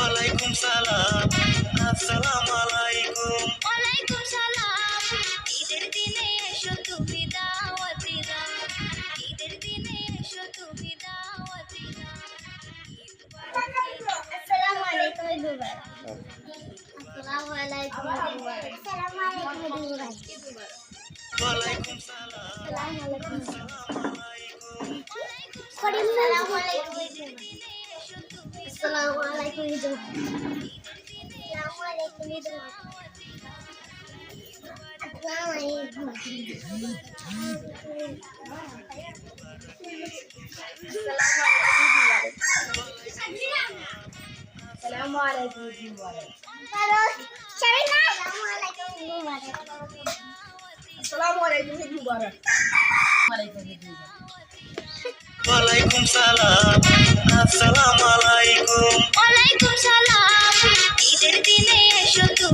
ওয়ালাইকুম সালাম। আসসালামু আলাইকুম। ওয়ালাইকুম সালাম। ঈদের দিনে এসো তুমি দাওয়াতি দাও। ঈদের দিনে এসো তুমি দাওয়াতি দাও। আসসালামু আলাইকুম দুবার আসসালামু আলাইকুম দুবার আসসালামু আলাইকুম দুবার ওয়ালাইকুম সালাম। আসসালামু আলাইকুম। আসসালামু আলাইকুম। আসসালামু আলাইকুম আসসালামু আলাইকুম আসসালামু আলাইকুম আসসালামু আলাইকুম ওয়ালাইকুম সালাম দিনে এসো